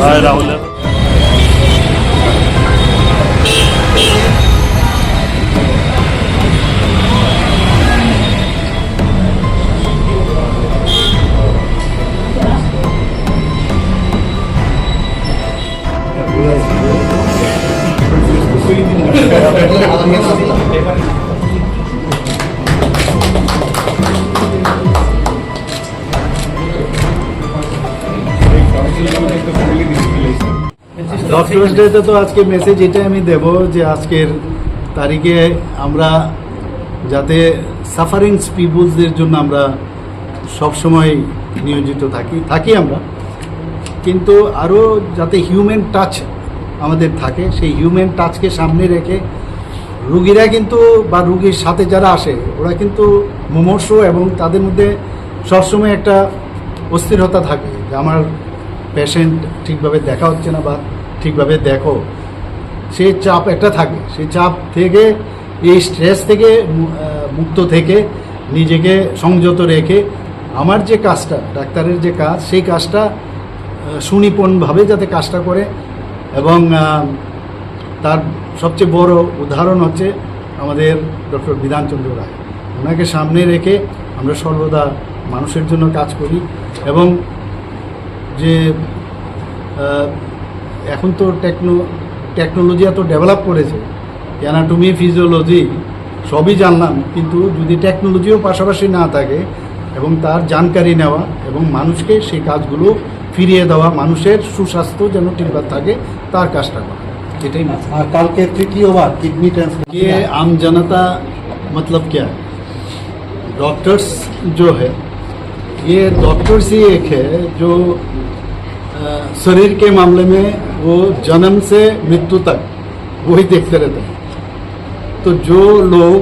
Hayır, Raul. Doctors ডেতে তো আজকে মেসেজ এটাই আমি দেব যে আজকের তারিখে আমরা যাতে সাফারিংস পিপুলসদের জন্য আমরা সবসময় নিয়োজিত থাকি থাকি আমরা। কিন্তু আরও যাতে হিউম্যান টাচ আমাদের থাকে সেই হিউম্যান টাচকে সামনে রেখে রুগীরা কিন্তু বা রুগীর সাথে যারা আসে ওরা কিন্তু মুমর্ষ এবং তাদের মধ্যে সবসময় একটা অস্থিরতা থাকে যে আমার পেশেন্ট ঠিকভাবে দেখা হচ্ছে না বা ঠিকভাবে দেখো। সেই চাপ একটা থাকে। সেই চাপ থেকে, এই স্ট্রেস থেকে মুক্ত থেকে নিজেকে সংযত রেখে আমার যে কাজটা, ডাক্তারের যে কাজ, সেই কাজটা সুনিপুণভাবে যাতে কাজটা করে এবং তার সবচেয়ে বড় উদাহরণ হচ্ছে আমাদের ডক্টর বিধানচন্দ্র রায়। ওনাকে সামনে রেখে আমরা সর্বদা মানুষের জন্য কাজ করি এবং যে এখন তো টেকনো টেকনোলজি এত ডেভেলপ করেছে অ্যানাটমি ফিজিওলজি সবই জানলাম কিন্তু যদি টেকনোলজিও পাশাপাশি না থাকে এবং তার জানকারি নেওয়া এবং মানুষকে সেই কাজগুলো ফিরিয়ে দেওয়া মানুষের সুস্বাস্থ্য যেন ঠিকঠাক থাকে তার কাজটা করা এটাই না আর কালকে তৃতীয়বার কিডনি ये ট্রান্সপ্লান্ট आम जनता मतलब क्या है डॉक्टर्स जो है ये डॉक्टर्स ही एक है जो अ, शरीर के मामले में वो जन्म से मृत्यु तक, वही देखते रहते हैं। तो जो लोग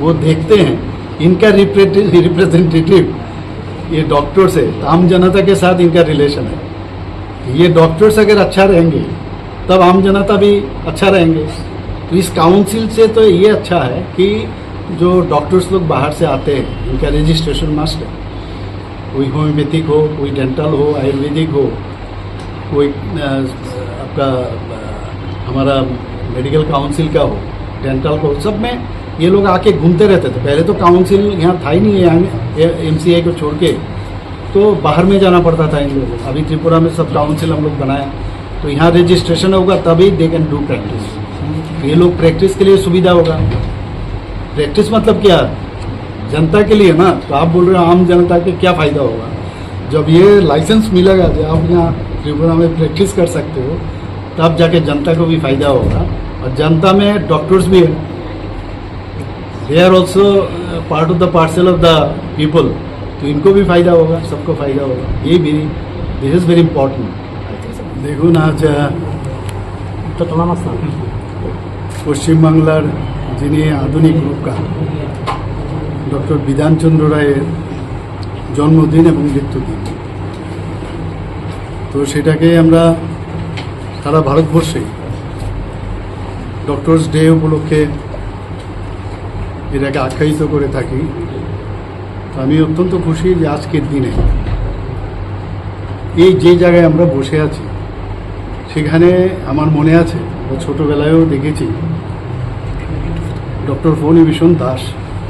वो देखते हैं, इनका रिप्रेजेंटेटिव ये डॉक्टर्स है आम जनता के साथ इनका रिलेशन है। ये डॉक्टर्स अगर अच्छा रहेंगे, तब आम जनता भी अच्छा रहेंगे। तो इस काउंसिल से तो ये अच्छा है कि जो डॉक्टर्स लोग बाहर से आते हैं, इनका रजिस्ट्रेशन मस्ट है कोई होम्योपैथिक हो, कोई डेंटल हो, आयुर्वेदिक हो, कोई आपका हमारा मेडिकल काउंसिल का हो डेंटल का सब में ये लोग आके घूमते रहते थे। पहले तो काउंसिल यहाँ था ही नहीं है एम सी को छोड़ के तो बाहर में जाना पड़ता था इन लोगों को। अभी त्रिपुरा में सब काउंसिल हम लोग बनाए तो यहाँ रजिस्ट्रेशन होगा, तभी दे कैन डू प्रैक्टिस ये लोग प्रैक्टिस के लिए सुविधा होगा। प्रैक्टिस मतलब क्या? जनता के लिए ना तो आप बोल रहे हो, आम जनता के क्या फ़ायदा होगा? जब ये लाइसेंस मिलेगा जो आप यहाँ त्रिपुरा में प्रैक्टिस कर सकते हो। तब जाके जनता को भी फायदा होगा और जनता में डॉक्टर्स भी है they are also part of the parcel of the people तो इनको भी फायदा होगा सबको फायदा होगा ये भी दिस इज़ वेरी इम्पॉर्टेंट দেখুন আজ আহ, পশ্চিমবাংলার যিনি আধুনিক রূপকার ডক্টর বিধানচন্দ্র রায়ের জন্মদিন এবং মৃত্যুদিন তো সেটাকে আমরা সারা ভারতবর্ষে ডক্টরস ডে উপলক্ষে এটাকে আখ্যায়িত করে থাকি। আমি অত্যন্ত খুশি যে আজকের দিনে এই যে জায়গায় আমরা বসে আছি, সেখানে আমার মনে আছে, ও ছোটোবেলায়ও দেখেছি ডক্টর ফণী ভীষণ দাস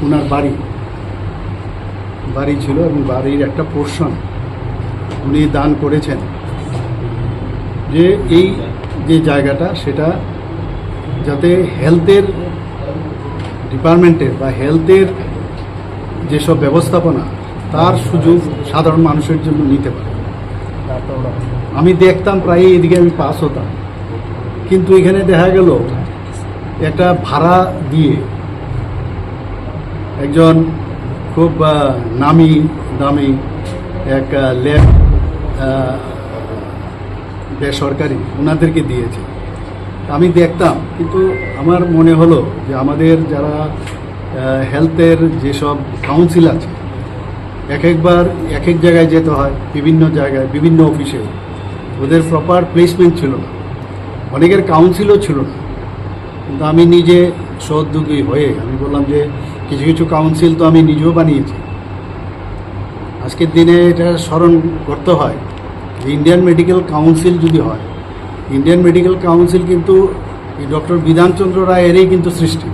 ওনার বাড়ি। বাড়ি ছিল এবং বাড়ির একটা পোর্শন উনি দান করেছেন। যে এই যে জায়গাটা, সেটা যাতে হেলথের ডিপার্টমেন্টের বা হেলথের যেসব ব্যবস্থাপনা, তার সুযোগ সাধারণ মানুষের জন্য নিতে পারে। আমি দেখতাম প্রায় এদিকে আমি পাস হতাম। কিন্তু এখানে দেখা গেল, একটা ভাড়া দিয়ে একজন খুব নামি দামি এক ল্যাব বেসরকারি, ওনাদেরকে দিয়েছে। আমি দেখতাম, কিন্তু আমার মনে হলো যে আমাদের যারা হেলথের যেসব কাউন্সিল আছে, এক একবার এক এক জায়গায় যেতে হয়, বিভিন্ন জায়গায়, বিভিন্ন অফিসে। ওদের প্রপার প্লেসমেন্ট ছিল না। অনেকের কাউন্সিলও ছিল না। কিন্তু আমি নিজে সহযোগী হয়ে, আমি বললাম যে কিছু কিছু কাউন্সিল তো আমি নিজেও বানিয়েছি। আজকের দিনে এটা স্মরণ করতে হয়। ইন্ডিয়ান মেডিকেল কাউন্সিল যদি হয় ইন্ডিয়ান মেডিকেল কাউন্সিল কিন্তু এই ডক্টর বিধানচন্দ্র রায়েরই কিন্তু সৃষ্টি।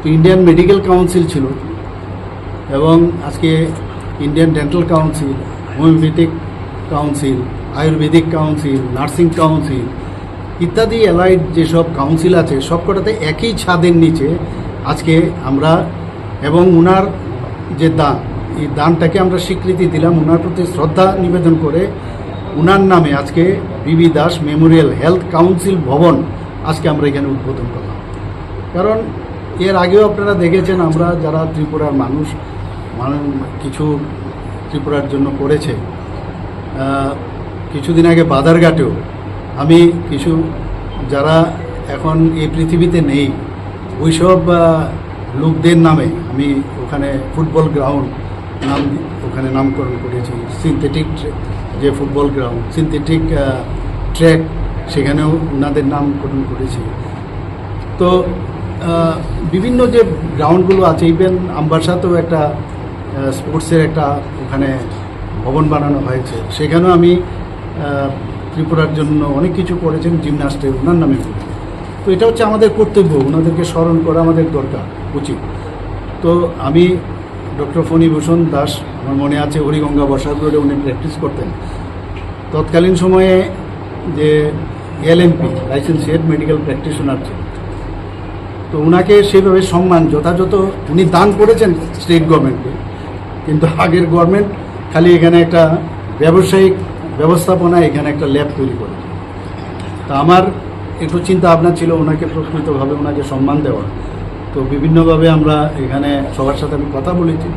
তো ইন্ডিয়ান মেডিকেল কাউন্সিল ছিল। এবং আজকে Indian dental council homeopathic council Ayurvedic council nursing council ইত্যাদি অ্যালাইড যেসব কাউন্সিল আছে, সবকটাতে একই ছাদের নিচে আজকে আমরা এবং উনার যে দান এই দানটাকে আমরা স্বীকৃতি দিলাম। ওনার প্রতি শ্রদ্ধা নিবেদন করে উনার নামে আজকে বিবি দাস মেমোরিয়াল হেলথ কাউন্সিল ভবন আজকে আমরা এখানে উদ্বোধন করলাম। কারণ এর আগেও আপনারা দেখেছেন, আমরা যারা ত্রিপুরার মানুষ মানুষ কিছু ত্রিপুরার জন্য করেছে কিছুদিন আগে বাদারঘাটেও আমি কিছু যারা এখন এই পৃথিবীতে নেই, ওইসব লোকদের নামে আমি ওখানে ফুটবল গ্রাউন্ড নাম ওখানে নামকরণ করেছি। সিনথেটিক যে ফুটবল গ্রাউন্ড সিনথেটিক ট্র্যাক সেখানেও ওনাদের নামকরণ করেছি। তো বিভিন্ন যে গ্রাউন্ডগুলো আছে ইভেন আমবাসাতেও একটা স্পোর্টসের একটা ওখানে ভবন বানানো হয়েছে। সেখানেও আমি ত্রিপুরার জন্য অনেক কিছু করেছেন জিমনাস্টে ওনার নামে তো এটা হচ্ছে আমাদের কর্তব্য, ওনাদেরকে স্মরণ করা আমাদের দরকার, উচিত। তো আমি ডক্টর ফণীভূষণ দাস, আমার মনে আছে হরিগঙ্গা বসাক রোডে উনি প্র্যাকটিস করতেন। তৎকালীন সময়ে যে LMP licensed medical practitioner ছিল তো ওনাকে সেভাবে সম্মান যথাযথ উনি দান করেছেন স্টেট গভর্নমেন্টকে কিন্তু আগের গভর্নমেন্ট খালি এখানে একটা ব্যবসায়িক ব্যবস্থাপনা, এখানে একটা ল্যাব তৈরি করে তা আমার একটু চিন্তা ভাবনা ছিল ওনাকে প্রকৃতভাবে ওনাকে সম্মান দেওয়া। তো বিভিন্নভাবে আমরা এখানে সবার সাথে আমি কথা বলেছি।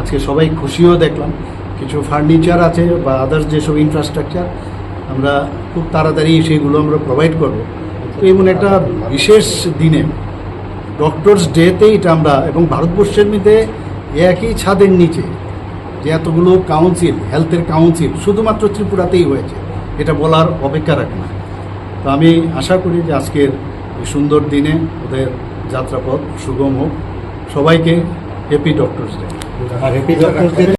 আজকে সবাই খুশিও দেখলাম। কিছু ফার্নিচার আছে বা আদার্স যেসব ইনফ্রাস্ট্রাকচার আমরা খুব তাড়াতাড়ি সেগুলো আমরা প্রোভাইড করব। তো এমন একটা বিশেষ দিনে ডক্টরস ডেতে এটা আমরা এবং ভারতবর্ষের মধ্যে একই ছাদের নিচে যে এতগুলো কাউন্সিল হেলথের কাউন্সিল শুধুমাত্র ত্রিপুরাতেই হয়েছে, এটা বলার অপেক্ষা রাখে না। তো আমি আশা করি যে আজকের এই সুন্দর দিনে ওদের যাত্রাপথ সুগম হোক সবাইকে happy doctors day happy doctors ডক্টরদের